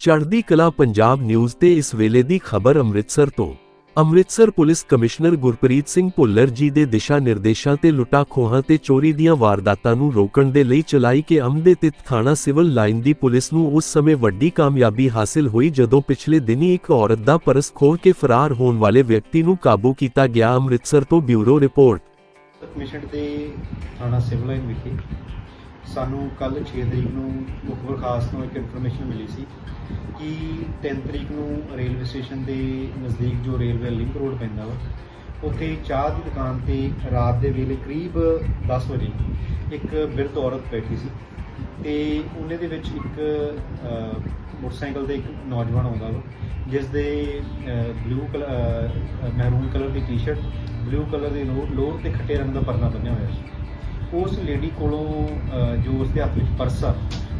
ਚੜ੍ਹਦੀ ਕਲਾ ਪੰਜਾਬ ਨਿਊਜ਼ ਤੇ ਇਸ ਵੇਲੇ ਦੀ ਖਬਰ ਅੰਮ੍ਰਿਤਸਰ ਤੋਂ। ਅੰਮ੍ਰਿਤਸਰ ਪੁਲਿਸ ਕਮਿਸ਼ਨਰ ਗੁਰਪ੍ਰੀਤ ਸਿੰਘ ਭੁੱਲਰ ਜੀ ਦੇ ਦਿਸ਼ਾ ਨਿਰਦੇਸ਼ਾਂ ਤੇ ਲੁੱਟਾਂ ਖੋਹਾਂ ਤੇ ਚੋਰੀ ਦੀਆਂ ਵਾਰਦਾਤਾਂ ਨੂੰ ਰੋਕਣ ਦੇ ਲਈ ਚਲਾਈ ਕੇ ਅਮਦੇ ਤੇ ਥਾਣਾ ਸਿਵਲ ਲਾਈਨ ਦੀ ਪੁਲਿਸ ਨੂੰ ਉਸ ਸਮੇਂ ਵੱਡੀ ਕਾਮਯਾਬੀ ਹਾਸਿਲ ਹੋਈ ਜਦੋਂ ਪਿਛਲੇ ਦਿਨੀ ਇੱਕ ਔਰਤ ਦਾ ਪਰਸ ਖੋਹ ਕੇ ਫਰਾਰ ਹੋਣ ਵਾਲੇ ਵਿਅਕਤੀ ਨੂੰ ਕਾਬੂ ਕੀਤਾ ਗਿਆ। ਅੰਮ੍ਰਿਤਸਰ ਤੋਂ ਬਿਊਰੋ ਰਿਪੋਰਟ। ਕਮਿਸ਼ਨ ਦੇ ਥਾਣਾ ਸਿਵਲ ਲਾਈਨ ਵਿਖੇ ਸਾਨੂੰ ਕੱਲ 6 ਤਰੀਕ ਨੂੰ ਮੁੱਖ ਖਾਸ ਤੋਂ ਇੱਕ ਇਨਫੋਰਮੇਸ਼ਨ ਮਿਲੀ ਸੀ ਕਿ 3 ਤਰੀਕ ਨੂੰ ਰੇਲਵੇ ਸਟੇਸ਼ਨ ਦੇ ਨਜ਼ਦੀਕ ਜੋ ਰੇਲਵੇ ਲਿੰਕ ਰੋਡ ਪੈਂਦਾ ਵਾ, ਉੱਥੇ ਚਾਹ ਦੀ ਦੁਕਾਨ ਤੇ ਰਾਤ ਦੇ ਵੇਲੇ ਕਰੀਬ 10 ਵਜੇ ਇੱਕ ਬਿਰਧ ਔਰਤ ਬੈਠੀ ਸੀ ਤੇ ਉਹਨੇ ਦੇ ਵਿੱਚ ਇੱਕ ਮੋਟਰਸਾਈਕਲ ਤੇ ਇੱਕ ਨੌਜਵਾਨ ਆਉਂਦਾ ਵਾ, ਜਿਸ ਦੇ ਬਲੂ ਕਲਰ ਮਹਿਰੂਨ ਕਲਰ ਦੀ ਟੀ-ਸ਼ਰਟ ਬਲੂ ਕਲਰ ਦੀ ਲੋ- ਲੋਅਰ ਤੇ ਖੱਟੇ ਰੰਗ ਦਾ ਪਰਨਾ ਬੰਨਿਆ ਹੋਇਆ ਸੀ। ਉਸ ਲੇਡੀ ਕੋਲੋਂ ਜੋ ਉਸ ਦੇ ਹੱਥ ਵਿੱਚ ਪਰਸ ਆ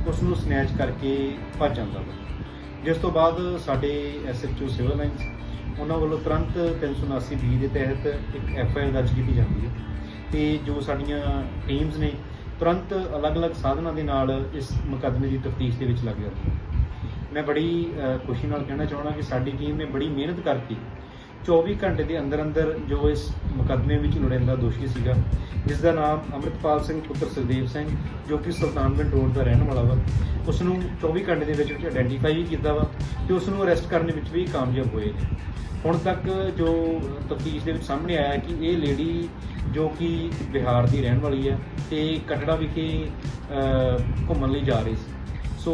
ਉਸ ਨੂੰ ਸਨੈਚ ਕਰਕੇ ਭੱਜ ਜਾਂਦਾ ਵਾ ਜਿਸ ਤੋਂ ਬਾਅਦ ਸਾਡੇ ਐਸਐਚਓ ਸਿਵਲ ਲਾਈਨਸ ਉਹਨਾਂ ਵੱਲੋਂ ਤੁਰੰਤ 379 ਬੀ ਦੇ ਤਹਿਤ ਇੱਕ ਐਫਆਈਆਰ ਦਰਜ ਕੀਤੀ ਜਾਂਦੀ ਹੈ। ਤੇ ਜੋ ਸਾਡੀਆਂ ਟੀਮਸ ਨੇ, ਤੁਰੰਤ ਅਲੱਗ-ਅਲੱਗ ਸਾਧਨਾਂ ਦੇ ਨਾਲ ਇਸ ਮੁਕੱਦਮੇ ਦੀ ਤਫਤੀਸ਼ ਦੇ ਵਿੱਚ ਲੱਗ ਜਾਂਦੀ ਹੈ। ਮੈਂ ਬੜੀ ਖੁਸ਼ੀ ਨਾਲ ਕਹਿਣਾ ਚਾਹੁੰਦਾ ਕਿ ਸਾਡੀ ਟੀਮ ਨੇ ਬੜੀ ਮਿਹਨਤ ਕਰਕੇ 24 ਘੰਟੇ ਦੇ ਅੰਦਰ ਅੰਦਰ ਜੋ ਇਸ ਮੁਕੱਦਮੇ ਵਿੱਚ ਲੋੜੀਂਦਾ ਦੋਸ਼ੀ ਸੀਗਾ, ਜਿਸ ਦਾ ਨਾਮ ਅੰਮ੍ਰਿਤਪਾਲ ਸਿੰਘ ਪੁੱਤਰ ਸੁਖਦੇਵ ਸਿੰਘ, ਜੋ ਕਿ ਸੁਲਤਾਨਵਿੰਡ ਰੋਡ ਦਾ ਰਹਿਣ ਵਾਲਾ ਵਾ ਉਸ ਨੂੰ 24 ਘੰਟੇ ਦੇ ਵਿੱਚ ਵਿੱਚ ਆਇਡੈਂਟੀਫਾਈ ਵੀ ਕੀਤਾ ਵਾ ਤੇ ਉਸ ਨੂੰ ਅਰੈਸਟ ਕਰਨ ਵਿੱਚ ਵੀ ਕਾਮਯਾਬ ਹੋਏ ਨੇ। ਹੁਣ ਤੱਕ ਜੋ ਤਫਤੀਸ਼ ਦੇ ਵਿੱਚ ਸਾਹਮਣੇ ਆਇਆ ਕਿ ਇਹ ਲੇਡੀ ਜੋ ਕਿ ਬਿਹਾਰ ਦੀ ਰਹਿਣ ਵਾਲੀ ਹੈ, ਤੇ ਕਟੜਾ ਵਿਖੇ ਘੁੰਮਣ ਲਈ ਜਾ ਰਹੀ ਸੀ। ਸੋ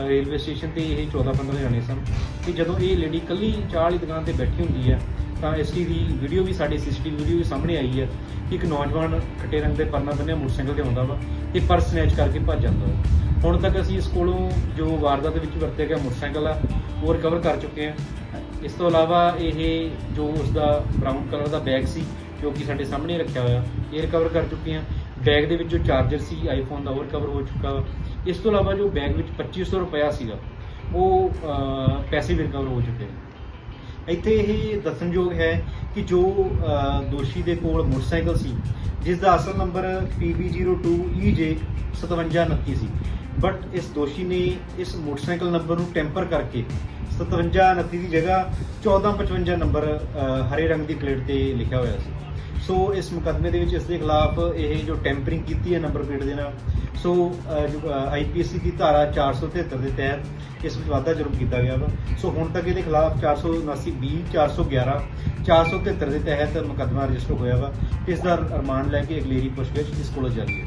ਰੇਲਵੇ ਸਟੇਸ਼ਨ ਤੇ ਇਹ 14-15 ਜਣੇ ਸਨ ਕਿ ਜਦੋਂ ਇਹ ਲੇਡੀ ਇਕੱਲੀ ਚਾਹ ਵਾਲੀ ਦੁਕਾਨ ਤੇ ਬੈਠੀ ਹੁੰਦੀ ਹੈ, ਤਾਂ ਇਸ ਦੀ ਵੀਡੀਓ ਵੀ ਸਾਡੇ ਸੀਸੀਟੀਵੀ ਵੀਡੀਓ ਵੀ ਸਾਹਮਣੇ ਆਈ ਹੈ ਕਿ ਇੱਕ ਨੌਜਵਾਨ ਖੱਟੇ ਰੰਗ ਦੇ ਪਰਨਾ ਬੰਨਿਆ ਮੋਟਰਸਾਈਕਲ ਤੇ ਆਉਂਦਾ ਵਾ ਤੇ ਪਰਸ ਸਨੈਚ ਕਰਕੇ ਭੱਜ ਜਾਂਦਾ ਵਾ। ਹੁਣ ਤੱਕ ਅਸੀਂ ਇਸ ਕੋਲੋਂ ਜੋ ਵਾਰਦਾਤ ਦੇ ਵਿੱਚ ਵਰਤਿਆ ਗਿਆ ਮੋਟਰਸਾਈਕਲ ਆ, ਉਹ ਰਿਕਵਰ ਕਰ ਚੁੱਕੇ ਹਾਂ। ਇਸ ਤੋਂ ਇਲਾਵਾ ਇਹ ਜੋ ਉਸ ਦਾ ਬ੍ਰਾਊਨ ਕਲਰ ਦਾ ਬੈਗ ਸੀ, ਜੋ ਕਿ ਸਾਡੇ ਸਾਹਮਣੇ ਰੱਖਿਆ ਹੋਇਆ, ਇਹ ਰਿਕਵਰ ਕਰ ਚੁੱਕੇ ਹਾਂ। ਬੈਗ ਦੇ ਵਿੱਚ ਜੋ ਚਾਰਜਰ ਸੀ ਆਈਫੋਨ ਦਾ ਉਹ ਰਿਕਵਰ ਹੋ ਚੁੱਕਾ ਵਾ। ਇਸ ਤੋਂ ਇਲਾਵਾ ਜੋ ਬੈਗ ਵਿੱਚ 2500 ਰੁਪਇਆ ਸੀਗਾ, ਉਹ ਪੈਸੇ ਵੀ ਰਿਕਵਰ ਹੋ ਚੁੱਕੇ ਨੇ। ਇੱਥੇ ਇਹ ਦੱਸਣਯੋਗ ਹੈ ਕਿ ਜੋ ਦੋਸ਼ੀ ਦੇ ਕੋਲ ਮੋਟਰਸਾਈਕਲ ਸੀ, ਜਿਸ ਦਾ ਅਸਲ ਨੰਬਰ PB02EJ 5729 ਸੀ। ਬਟ ਇਸ ਦੋਸ਼ੀ ਨੇ ਇਸ ਮੋਟਰਸਾਈਕਲ ਨੰਬਰ ਨੂੰ ਟੈਂਪਰ ਕਰਕੇ 5729 ਦੀ ਜਗ੍ਹਾ 1455 ਨੰਬਰ ਹਰੇ ਰੰਗ ਦੀ ਪਲੇਟ ਤੇ ਲਿਖਿਆ ਹੋਇਆ ਸੀ। ਸੋ ਇਸ ਮੁਕੱਦਮੇ ਦੇ ਵਿੱਚ ਇਸ ਦੇ ਖਿਲਾਫ ਇਹ ਜੋ ਟੈਂਪਰਿੰਗ ਕੀਤੀ ਹੈ ਨੰਬਰ ਪਲੇਟ ਦੇ ਨਾਲ ਸੋ ਅਹ, ਜੋ ਆਈਪੀਐਸਸੀ ਦੀ ਧਾਰਾ 473 ਦੇ ਤਹਿਤ ਇਸ ਵਿੱਚ ਵਾਧਾ ਜੁਰਮ ਕੀਤਾ ਗਿਆ ਵਾ। ਸੋ ਹੁਣ ਤੱਕ ਇਹਦੇ ਖਿਲਾਫ 479 ਬੀ 411 473 ਦੇ ਤਹਿਤ ਮੁਕੱਦਮਾ ਰਜਿਸਟਰ ਹੋਇਆ ਵਾ। ਤੇ ਇਸ ਦਾ ਰਿਮਾਂਡ ਲੈ ਕੇ ਅਗਲੇਰੀ ਪੁੱਛਗਿੱਛ ਇਸ ਕੋਲੋਂ ਜਾਰੀ ਹੈ।